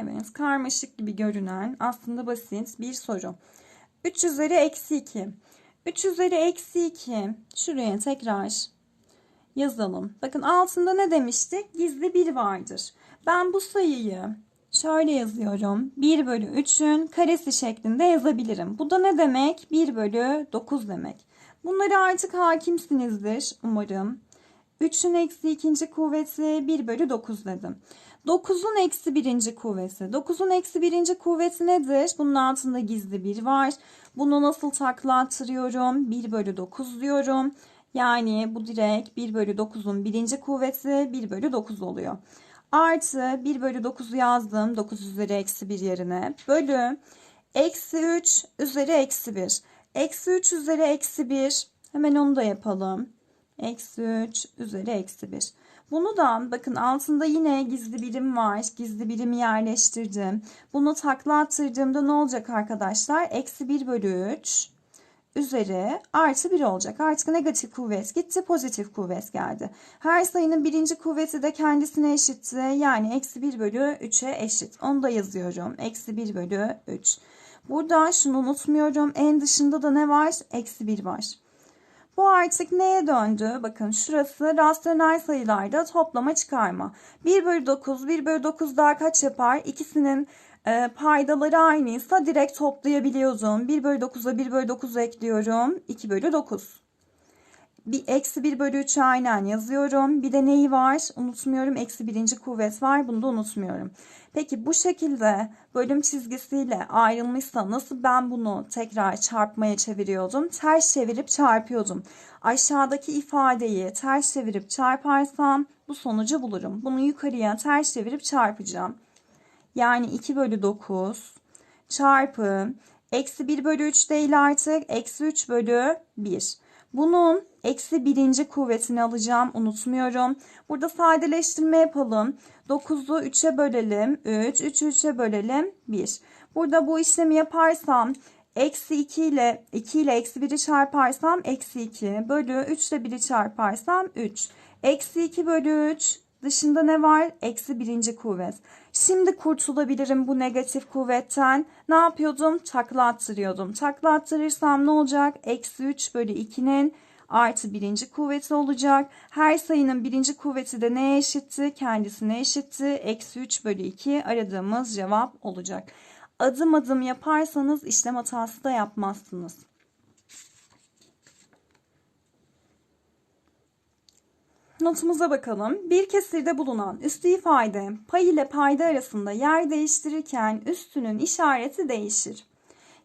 Evet, karmaşık gibi görünen aslında basit bir soru. 3 üzeri eksi 2. 3 üzeri eksi 2. Şuraya tekrar yazalım. Bakın altında ne demiştik? Gizli 1 vardır. Ben bu sayıyı şöyle yazıyorum. 1 bölü 3'ün karesi şeklinde yazabilirim. Bu da ne demek? 1 bölü 9 demek. Bunları artık hakimsinizdir umarım. 3'ün eksi ikinci kuvveti 1 bölü 9 dedim. 9'un eksi birinci kuvveti. 9'un eksi birinci kuvveti nedir? Bunun altında gizli 1 var. Bunu nasıl takla attırıyorum? 1 bölü 9 diyorum. Yani bu direkt 1 bölü 9'un birinci kuvveti 1 bölü 9 oluyor. Artı 1 bölü 9'u yazdım. 9 üzeri eksi 1 yerine. Bölü eksi 3 üzeri eksi 1. Eksi 3 üzeri eksi 1. Hemen onu da yapalım. Eksi 3 üzeri eksi 1. Bunu da bakın altında yine gizli birim var. Gizli birimi yerleştirdim. Bunu takla attırdığımda ne olacak arkadaşlar? Eksi 1 bölü 3 üzeri artı 1 olacak. Artık negatif kuvvet gitti, pozitif kuvvet geldi. Her sayının birinci kuvveti de kendisine eşitti. Yani eksi 1 bölü 3'e eşit. Onu da yazıyorum. Eksi 1 bölü 3. Burada şunu unutmuyorum. En dışında da ne var? Eksi 1 var. Bu artık neye döndü? Bakın şurası rasyonel sayılarda toplama çıkarma. 1 bölü 9, 1 bölü 9 daha kaç yapar? İkisinin e, paydaları aynıysa direkt toplayabiliyorum. 1 bölü 9'a 1 bölü 9 ekliyorum. 2 bölü 9. Bir eksi 1 bölü 3'ü aynen yazıyorum. Bir de neyi var? Unutmuyorum. Eksi birinci kuvvet var. Bunu da unutmuyorum. Peki bu şekilde bölüm çizgisiyle ayrılmışsa nasıl ben bunu tekrar çarpmaya çeviriyordum? Ters çevirip çarpıyordum. Aşağıdaki ifadeyi ters çevirip çarparsam bu sonucu bulurum. Bunu yukarıya ters çevirip çarpacağım. Yani 2 bölü 9 çarpı eksi 1 bölü 3 değil artık eksi 3 bölü 1. Bunun eksi birinci kuvvetini alacağım. Unutmuyorum. Burada sadeleştirme yapalım. 9'u 3'e bölelim. 3. 3'ü 3'e bölelim. 1. Burada bu işlemi yaparsam eksi 2 ile 2 ile eksi 1'i çarparsam eksi 2 bölü 3 ile 1'i çarparsam 3. Eksi 2 bölü 3 dışında ne var? Eksi birinci kuvvet. Şimdi kurtulabilirim bu negatif kuvvetten. Ne yapıyordum? Takla attırıyordum. Takla attırırsam ne olacak? Eksi 3 bölü 2'nin artı birinci kuvveti olacak. Her sayının birinci kuvveti de neye eşitti? Kendisine eşitti. Eksi 3 bölü 2 aradığımız cevap olacak. Adım adım yaparsanız işlem hatası da yapmazsınız. Notumuza bakalım. Bir kesirde bulunan üstü ifade pay ile payda arasında yer değiştirirken üstünün işareti değişir.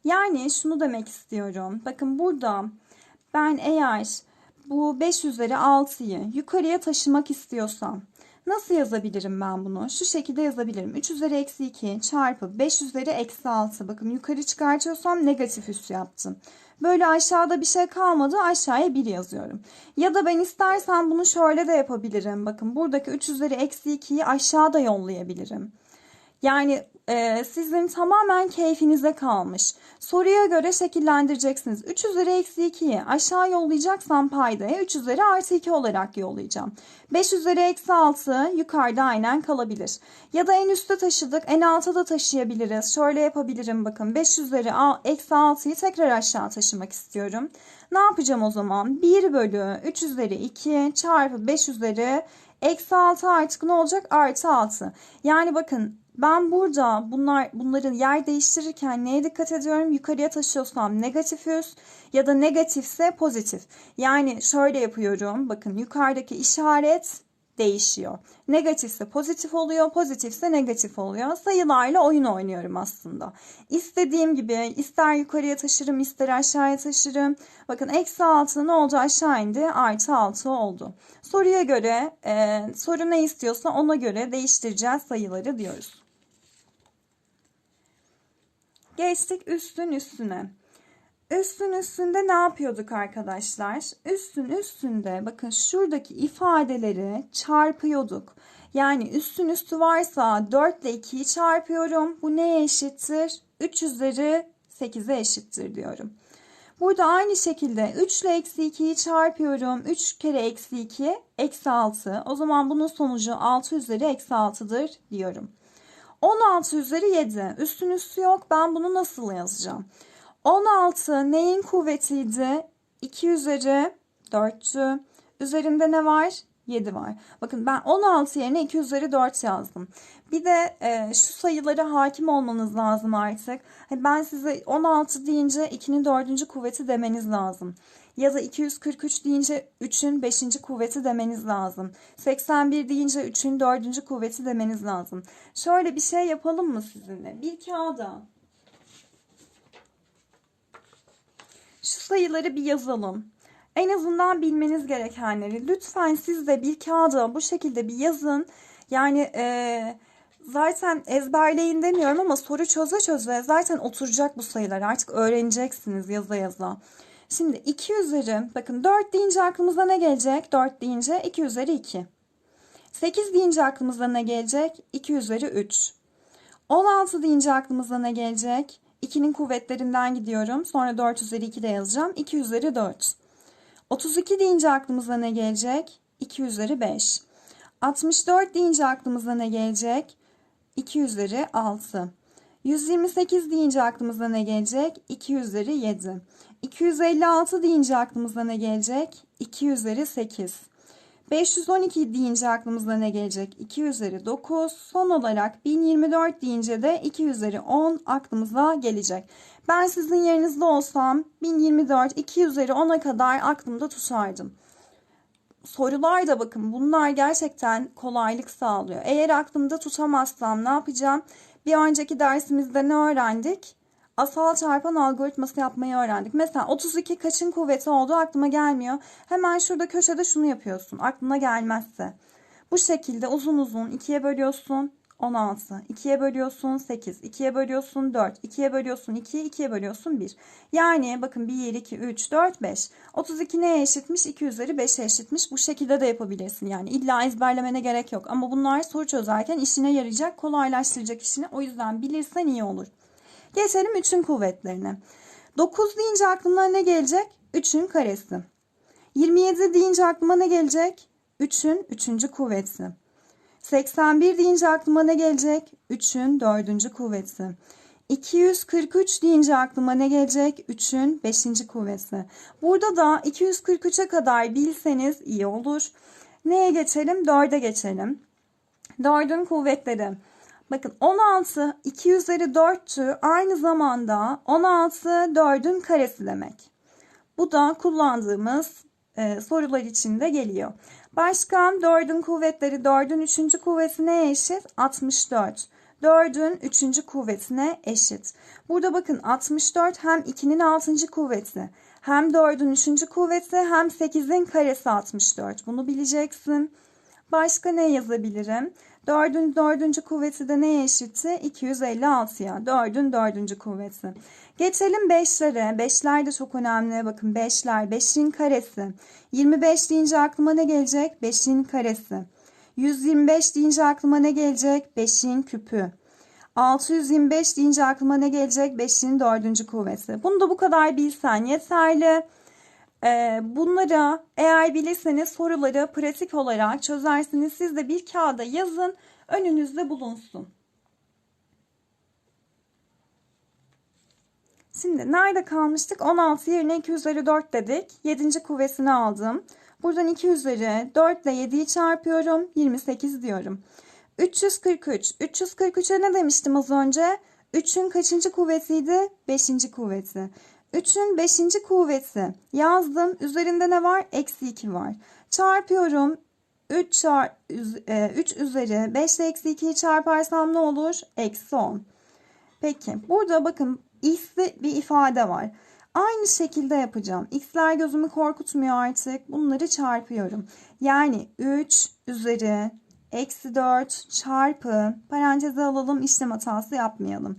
Yani şunu demek istiyorum. Bakın burada ben eğer bu 5 üzeri 6'yı yukarıya taşımak istiyorsam nasıl yazabilirim ben bunu? Şu şekilde yazabilirim. 3 üzeri eksi 2 çarpı 5 üzeri eksi 6. Bakın yukarı çıkartıyorsam negatif üs yaptım. Böyle aşağıda bir şey kalmadı aşağıya 1 yazıyorum. Ya da ben istersen bunu şöyle de yapabilirim. Bakın buradaki 3 üzeri eksi 2'yi aşağıda yollayabilirim. Yani e, sizin tamamen keyfinize kalmış. Soruya göre şekillendireceksiniz. 3 üzeri eksi 2'yi aşağı yollayacaksam paydaya 3 üzeri artı 2 olarak yollayacağım. 5 üzeri eksi 6 yukarıda aynen kalabilir. Ya da en üstte taşıdık en alta da taşıyabiliriz. Şöyle yapabilirim bakın 5 üzeri eksi 6'yı tekrar aşağı taşımak istiyorum. Ne yapacağım o zaman? 1 bölü 3 üzeri 2 çarpı 5 üzeri eksi 6 artık ne olacak? Artı 6. Yani bakın ben burada bunlar bunların yer değiştirirken neye dikkat ediyorum? Yukarıya taşıyorsam negatif üst ya da negatifse pozitif. Yani şöyle yapıyorum. Bakın yukarıdaki işaret değişiyor. Negatifse pozitif oluyor, pozitifse negatif oluyor. Sayılarla oyun oynuyorum aslında. İstediğim gibi ister yukarıya taşırım, ister aşağıya taşırım. Bakın eksi 6 ne oldu aşağı indi, artı 6 oldu. Soruya göre, e, soru ne istiyorsa ona göre değiştireceğiz sayıları diyoruz. Geçtik üstün üstüne. Üstün üstünde ne yapıyorduk arkadaşlar? Üstün üstünde bakın şuradaki ifadeleri çarpıyorduk. Yani üstün üstü varsa 4 ile 2'yi çarpıyorum. Bu neye eşittir? 3 üzeri 8'e eşittir diyorum. Burada aynı şekilde 3 ile eksi 2'yi çarpıyorum. 3 kere eksi 2 eksi 6. O zaman bunun sonucu 6 üzeri eksi 6'dır diyorum. 16 üzeri 7. Üstün üstü yok. Ben bunu nasıl yazacağım? 16 neyin kuvvetiydi? 2 üzeri 4'tü. Üzerinde ne var? 7 var. Bakın ben 16 yerine 2 üzeri 4 yazdım. Bir de e, şu sayılara hakim olmanız lazım artık. Hani ben size 16 deyince 2'nin 4. kuvveti demeniz lazım. Ya da 243 deyince 3'ün 5. kuvveti demeniz lazım. 81 deyince 3'ün 4. kuvveti demeniz lazım. Şöyle bir şey yapalım mı sizinle? Bir kağıda şu sayıları bir yazalım. En azından bilmeniz gerekenleri. Lütfen siz de bir kağıda bu şekilde bir yazın. Yani e, zaten ezberleyin demiyorum ama soru çöze çöze zaten oturacak bu sayılar. Artık öğreneceksiniz yaza yaza. Şimdi 2 üzeri bakın 4 deyince aklımıza ne gelecek? 4 deyince 2 üzeri 2. 8 deyince aklımıza ne gelecek? 2 üzeri 3. 16 deyince aklımıza ne gelecek? 2'nin kuvvetlerinden gidiyorum. Sonra 4 üzeri 2 de yazacağım. 2 üzeri 4. 32 deyince aklımıza ne gelecek? 2 üzeri 5. 64 deyince aklımıza ne gelecek? 2 üzeri 6. 128 deyince aklımıza ne gelecek? 2 üzeri 7. 256 deyince aklımıza ne gelecek? 2 üzeri 8. 512 deyince aklımıza ne gelecek? 2 üzeri 9. Son olarak 1024 deyince de 2 üzeri 10 aklımıza gelecek. Ben sizin yerinizde olsam 1024 2 üzeri 10'a kadar aklımda tutardım. Sorular da bakın bunlar gerçekten kolaylık sağlıyor. Eğer aklımda tutamazsam ne yapacağım? Bir önceki dersimizde ne öğrendik? Asal çarpan algoritması yapmayı öğrendik. Mesela 32 kaçın kuvveti olduğu aklıma gelmiyor. Hemen şurada köşede şunu yapıyorsun. Aklına gelmezse. Bu şekilde uzun uzun ikiye bölüyorsun. 16. 2'ye bölüyorsun 8. 2'ye bölüyorsun 4. 2'ye bölüyorsun 2. 2'ye bölüyorsun 1. Yani bakın 1, 2, 3, 4, 5. 32 neye eşitmiş? 2 üzeri 5'e eşitmiş. Bu şekilde de yapabilirsin. Yani illa ezberlemene gerek yok. Ama bunlar soru çözerken işine yarayacak, kolaylaştıracak işini. O yüzden bilirsen iyi olur. Geçelim 3'ün kuvvetlerine. 9 deyince aklına ne gelecek? 3'ün karesi. 27 deyince aklıma ne gelecek? 3'ün 3. kuvveti. 81 deyince aklıma ne gelecek? 3'ün 4. kuvveti. 243 deyince aklıma ne gelecek? 3'ün 5. kuvveti. Burada da 243'e kadar bilseniz iyi olur. Neye geçelim? 4'e geçelim. 4'ün kuvvetleri. Bakın 16 2 üzeri 4'tü. Aynı zamanda 16 4'ün karesi demek. Bu da kullandığımız e, sorular içinde geliyor. Başka 4'ün kuvvetleri 4'ün 3. kuvvetine eşit 64. 4'ün 3. kuvvetine eşit. Burada bakın 64 hem 2'nin 6. kuvveti hem 4'ün 3. kuvveti hem 8'in karesi 64. Bunu bileceksin. Başka ne yazabilirim? 4'ün 4. kuvveti de neye eşitti? 256'ya. 4'ün 4. kuvveti. Geçelim 5'lere. 5'ler de çok önemli. Bakın 5'ler. 5'in karesi. 25 deyince aklıma ne gelecek? 5'in karesi. 125 deyince aklıma ne gelecek? 5'in küpü. 625 deyince aklıma ne gelecek? 5'in 4. kuvveti. Bunu da bu kadar bilsen yeterli. Ee, bunlara eğer bilirseniz soruları pratik olarak çözersiniz. Siz de bir kağıda yazın, önünüzde bulunsun. Şimdi nerede kalmıştık? 16 yerine 2 üzeri 4 dedik. 7. kuvvesini aldım. Buradan 2 üzeri 4 ile 7'yi çarpıyorum. 28 diyorum. 343. 343'e ne demiştim az önce? 3'ün kaçıncı kuvvetiydi? 5. kuvveti. 3'ün 5. kuvveti yazdım. Üzerinde ne var? Eksi 2 var. Çarpıyorum. 3, çar, 3 üzeri 5 ile eksi 2'yi çarparsam ne olur? Eksi 10. Peki burada bakın x'li bir ifade var. Aynı şekilde yapacağım. X'ler gözümü korkutmuyor artık. Bunları çarpıyorum. Yani 3 üzeri eksi 4 çarpı paranteze alalım işlem hatası yapmayalım.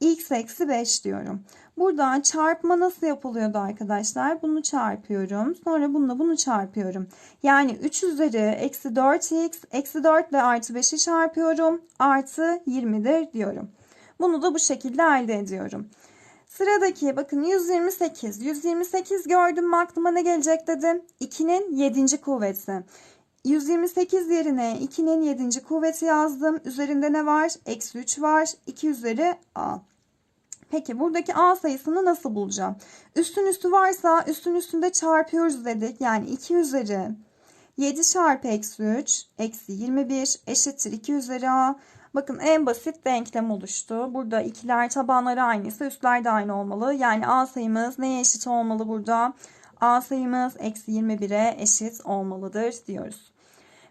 x eksi 5 diyorum. Buradan çarpma nasıl yapılıyordu arkadaşlar? Bunu çarpıyorum. Sonra bununla bunu çarpıyorum. Yani 3 üzeri eksi 4x eksi 4 ile artı 5'i çarpıyorum. Artı 20'dir diyorum. Bunu da bu şekilde elde ediyorum. Sıradaki bakın 128. 128 gördüm aklıma ne gelecek dedim. 2'nin 7. kuvveti. 128 yerine 2'nin 7. kuvveti yazdım. Üzerinde ne var? Eksi 3 var. 2 üzeri a. Peki buradaki a sayısını nasıl bulacağım? Üstün üstü varsa üstün üstünde çarpıyoruz dedik. Yani 2 üzeri 7 çarpı eksi 3 eksi 21 eşittir 2 üzeri a. Bakın en basit denklem oluştu. Burada ikiler tabanları aynıysa üstler de aynı olmalı. Yani a sayımız neye eşit olmalı burada? A sayımız eksi 21'e eşit olmalıdır diyoruz.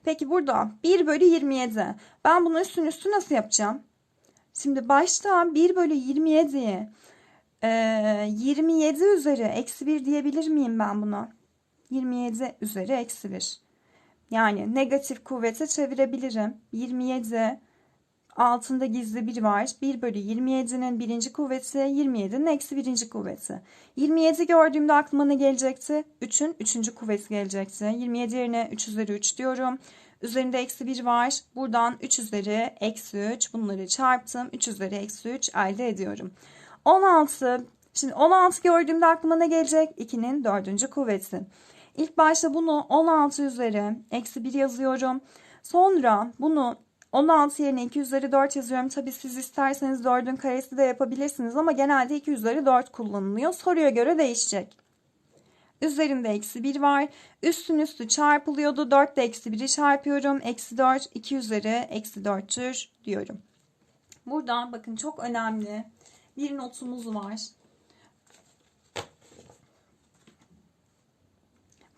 Peki burada 1 bölü 27. Ben bunu üstün üstü nasıl yapacağım? Şimdi başta 1 bölü 27'yi e, 27 üzeri eksi 1 diyebilir miyim ben buna? 27 üzeri eksi 1. Yani negatif kuvvete çevirebilirim. 27 altında gizli bir var. 1 bölü 27'nin birinci kuvveti 27'nin eksi birinci kuvveti. 27 gördüğümde aklıma ne gelecekti? 3'ün üçüncü kuvveti gelecekti. 27 yerine 3 üzeri 3 diyorum. Üzerinde eksi 1 var. Buradan 3 üzeri eksi 3 bunları çarptım. 3 üzeri eksi 3 elde ediyorum. 16 Şimdi 16 gördüğümde aklıma ne gelecek? 2'nin dördüncü kuvveti. İlk başta bunu 16 üzeri eksi 1 yazıyorum. Sonra bunu 16 yerine 2 üzeri 4 yazıyorum. Tabi siz isterseniz 4'ün karesi de yapabilirsiniz ama genelde 2 üzeri 4 kullanılıyor. Soruya göre değişecek. Üzerinde eksi 1 var. Üstün üstü çarpılıyordu. 4 ile eksi 1'i çarpıyorum. Eksi 4 2 üzeri eksi 4'tür diyorum. Buradan bakın çok önemli bir notumuz var.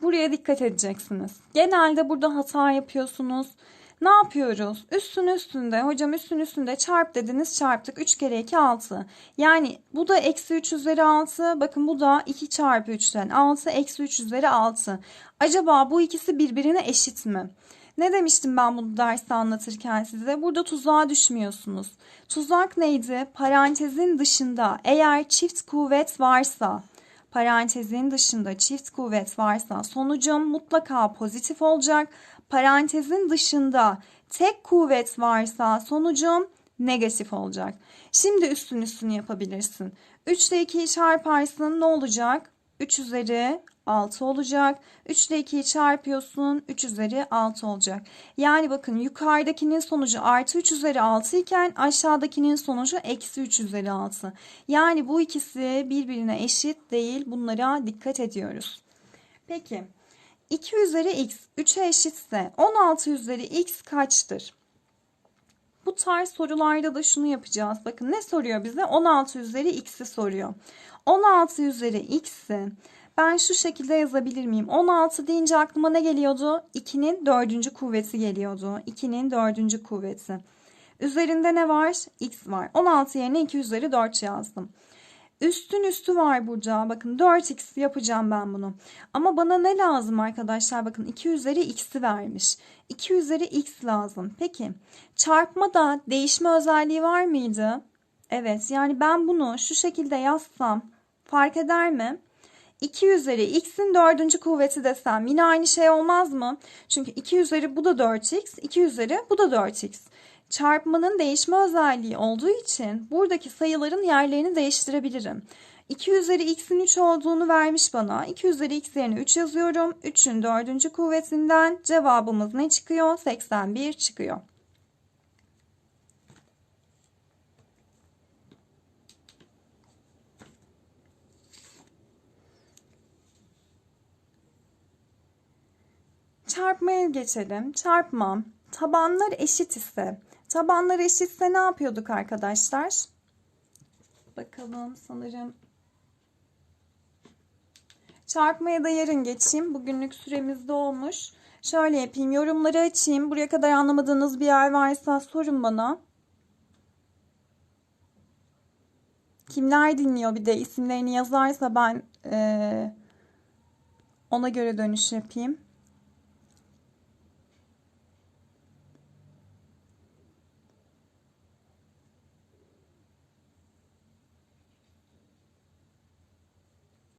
Buraya dikkat edeceksiniz. Genelde burada hata yapıyorsunuz. Ne yapıyoruz? Üstün üstünde hocam üstün üstünde çarp dediniz çarptık. 3 kere 2 6. Yani bu da eksi 3 üzeri 6. Bakın bu da 2 çarpı 3'ten 6 eksi 3 üzeri 6. Acaba bu ikisi birbirine eşit mi? Ne demiştim ben bunu derste anlatırken size? Burada tuzağa düşmüyorsunuz. Tuzak neydi? Parantezin dışında eğer çift kuvvet varsa parantezin dışında çift kuvvet varsa sonucum mutlaka pozitif olacak. Parantezin dışında tek kuvvet varsa sonucum negatif olacak. Şimdi üstün üstünü yapabilirsin. 3 ile 2'yi çarparsın ne olacak? 3 üzeri 6 olacak. 3 ile 2'yi çarpıyorsun 3 üzeri 6 olacak. Yani bakın yukarıdakinin sonucu artı 3 üzeri 6 iken aşağıdakinin sonucu eksi 3 üzeri 6. Yani bu ikisi birbirine eşit değil. Bunlara dikkat ediyoruz. Peki 2 üzeri x 3'e eşitse 16 üzeri x kaçtır? Bu tarz sorularda da şunu yapacağız. Bakın ne soruyor bize? 16 üzeri x'i soruyor. 16 üzeri x'i ben şu şekilde yazabilir miyim? 16 deyince aklıma ne geliyordu? 2'nin dördüncü kuvveti geliyordu. 2'nin dördüncü kuvveti. Üzerinde ne var? X var. 16 yerine 2 üzeri 4 yazdım. Üstün üstü var burada. Bakın 4x yapacağım ben bunu. Ama bana ne lazım arkadaşlar? Bakın 2 üzeri x'i vermiş. 2 üzeri x lazım. Peki çarpmada değişme özelliği var mıydı? Evet yani ben bunu şu şekilde yazsam fark eder mi? 2 üzeri x'in dördüncü kuvveti desem yine aynı şey olmaz mı? Çünkü 2 üzeri bu da 4x, 2 üzeri bu da 4x. Çarpmanın değişme özelliği olduğu için buradaki sayıların yerlerini değiştirebilirim. 2 üzeri x'in 3 olduğunu vermiş bana. 2 üzeri x yerine 3 yazıyorum. 3'ün dördüncü kuvvetinden cevabımız ne çıkıyor? 81 çıkıyor. Çarpmaya geçelim. Çarpmam. Tabanlar eşit ise. Tabanlar eşitse ne yapıyorduk arkadaşlar? Bakalım sanırım. Çarpmaya da yarın geçeyim. Bugünlük süremiz dolmuş. Şöyle yapayım. Yorumları açayım. Buraya kadar anlamadığınız bir yer varsa sorun bana. Kimler dinliyor bir de isimlerini yazarsa ben e, ona göre dönüş yapayım.